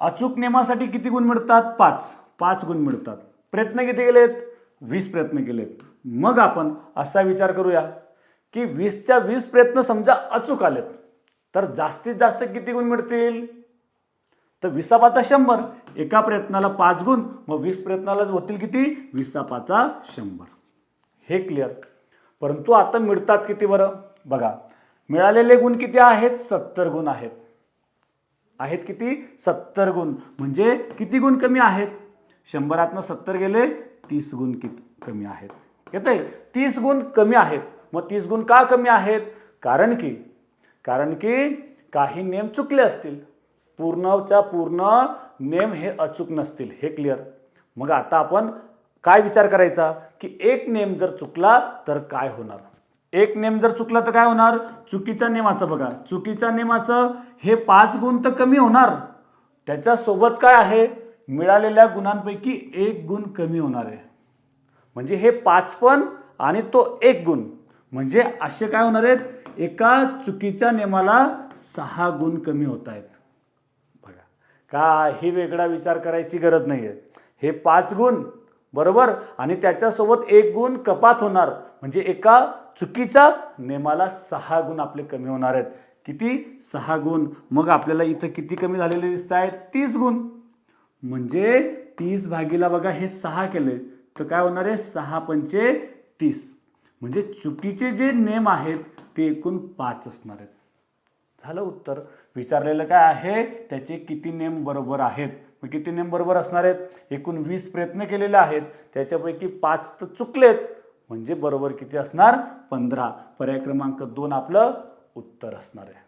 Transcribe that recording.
अचूक नियमासाठी किती गुण मिळतात? पाच. पाच गुण मिळतात. प्रयत्न किती केलेत? वीस प्रयत्न केलेत. मग आपण असा विचार करूया की वीसच्या वीस प्रयत्न समजा अचूक आलेत तर जास्तीत जास्त किती गुण मिळतील? तर विसा पाचा शंभर. एका प्रयत्नाला पाच गुण मग वीस प्रयत्नाला होतील किती? विसा पाचा शंभर. हे क्लिअर परंतु आता मिळतात किती बरं? बघा मिळालेले गुण किती आहेत? सत्तर गुण आहेत. आहेत किती? सत्तर गुण. म्हणजे किती गुण कमी आहेत? शंभरातनं सत्तर गेले तीस गुण किती कमी आहेत. येत आहे तीस गुण कमी आहेत. मग तीस गुण का कमी आहेत? कारण की कारण की काही नेम चुकले असतील. पूर्णच्या पूर्ण नेम हे अचूक नसतील. हे क्लिअर मग आता आपण काय विचार करायचा? की एक नेम जर चुकला तर काय होणार? एक नेम जर चुकला तर काय होणार? चुकीच्या नेमाचं बघा. चुकीच्या नेमाचं हे पाच गुण तर कमी होणार. त्याच्यासोबत काय आहे? मिळालेल्या गुणांपैकी एक गुण कमी होणार आहे. म्हणजे हे पाच पण आणि तो एक गुण. म्हणजे असे काय होणार आहेत? एका चुकीच्या नियमाला सहा गुण कमी होत आहेत. बघा. का हे वेगळा विचार करायची गरज नाही आहे हे पाच गुण बरोबर? आणि त्याच्यासोबत एक गुण कपात होणार. म्हणजे एका चुकीच्या नेमाला सहा गुण आपले कमी होणार आहेत. किती? सहा गुण. मग आपल्याला इथं किती कमी झालेले दिसत आहेत? तीस गुण. म्हणजे तीस भागीला बघा हे सहा केले. तर काय होणार आहे? सहा पंचे तीस. म्हणजे चुकीचे जे नेम आहेत ते एकूण पाच असणार आहेत. झालं उत्तर. विचारलेलं काय आहे? त्याचे किती नेम बरोबर आहेत? मग किती नेम बरोबर असणार आहेत? एकूण वीस प्रयत्न केलेले आहेत. त्याच्यापैकी पाच तर चुकलेत. म्हणजे बरोबर किती असणार? पंधरा. पर्याय क्रमांक दोन आपलं उत्तर असणार आहे.